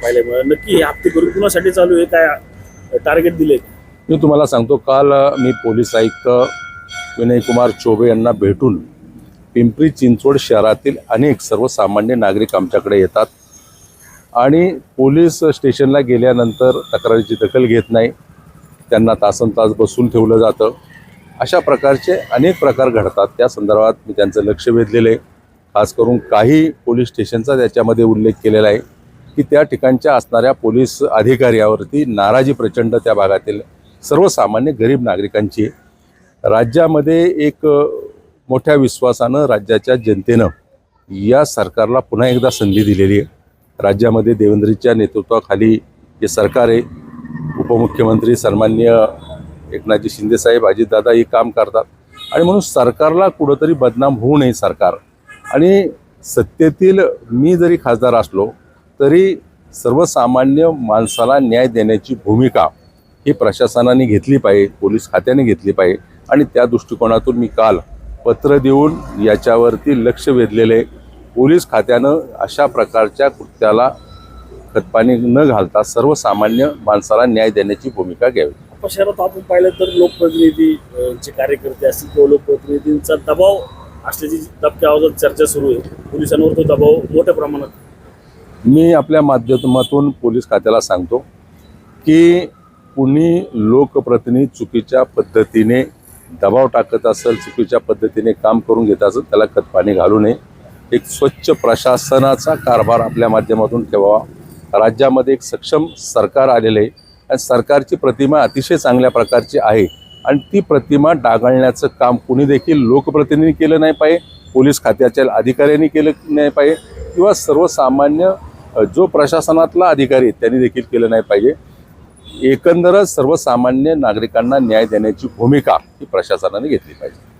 पाहिल्यामुळे नक्की हे हप्ते करून कुणासाठी चालू आहे? काय टार्गेट दिले? मी तुम्हाला सांगतो काल मी पोलीस आयुक्त विनयकुमार चोबे यांना भेटून पिंपरी चिंचवड शहरातील अनेक सर्वसामान्य नागरिक आमच्याकडे येतात. आणि पोलीस स्टेशनला गेल्यानंतर तक्रारीची दखल घेत नाही. त्यांना तासन तास बसून ठेवलं जातं. अशा प्रकारचे अनेक प्रकार घडतात. त्या संदर्भात मी त्यांचं लक्ष वेधलेलं आहे. खास करून काही पोलीस स्टेशनचा त्याच्यामध्ये उल्लेख केलेला आहे. की त्या ठिकाणच्या असणाऱ्या पोलीस अधिकाऱ्यावरती नाराजी प्रचंड त्या भागातील सर्वसामान्य गरीब नागरिकांची राज्यामध्ये एक मोठ्या विश्वासानं राज्याच्या जनतेनं या सरकारला पुन्हा एकदा संधी दिलेली आहे. राज्यामध्ये देवेंद्रीच्या नेतृत्वाखाली जे सरकार आहे उपमुख्यमंत्री सन्मान्य एकनाथजी शिंदेसाहेब अजितदादा हे काम करतात. आणि म्हणून सरकारला कुठंतरी बदनाम होऊ नये सरकार. आणि सत्तेतील मी जरी खासदार असलो तरी सर्वसामान्य माणसाला न्याय देण्याची भूमिका ही प्रशासनाने घेतली पाहिजे पोलीस खात्याने घेतली पाहिजे आणि त्या दृष्टिकोनातून मी काल पत्र देऊन याच्यावरती लक्ष वेधलेले आहे. पोलीस खात्यानं अशा प्रकारच्या कृत्याला खतपाणी न घालता सर्वसामान्य माणसाला न्याय देण्याची भूमिका घ्यावी शहरात आपण पाहिलं तर लोकप्रतिनिधीचे कार्यकर्ते असतील किंवा लोकप्रतिनिधींचा दबाव असल्याची दबक्या आवाजात चर्चा सुरू आहे पोलिसांवर तो दबाव मोठ्या प्रमाणात मी आपल्या माध्यमातून पोलीस खात्याला सांगतो की कुणी लोकप्रतिनिधी चुकीच्या पद्धतीने दबाव टाकत असेल चुकीच्या पद्धतीने काम करून घेत असेल त्याला खतपाणी घालू नये. एक स्वच्छ प्रशासनाचा कारभार आपल्या माध्यमातून ठेवावा. राज्यामध्ये एक सक्षम सरकार आलेलं आहे आणि सरकारची प्रतिमा अतिशय चांगल्या प्रकारची आहे आणि ती प्रतिमा डागाळण्याचं काम कुणी देखील लोकप्रतिनिधी केलं नाही पाहिजे पोलीस खात्याच्या अधिकाऱ्यांनी केलं नाही पाहिजे किंवा सर्वसामान्य जो प्रशासनातला अधिकारी त्यांनी देखील केलं नाही पाहिजे. एकंदरच सर्वसामान्य नागरिकांना न्याय देण्याची भूमिका ही प्रशासनाने घेतली पाहिजे.